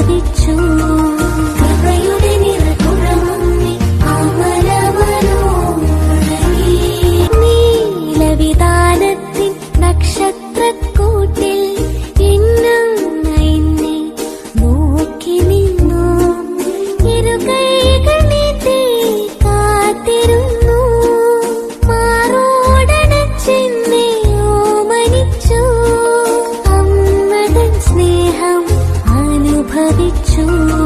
സാധിച്ചു bir çığlık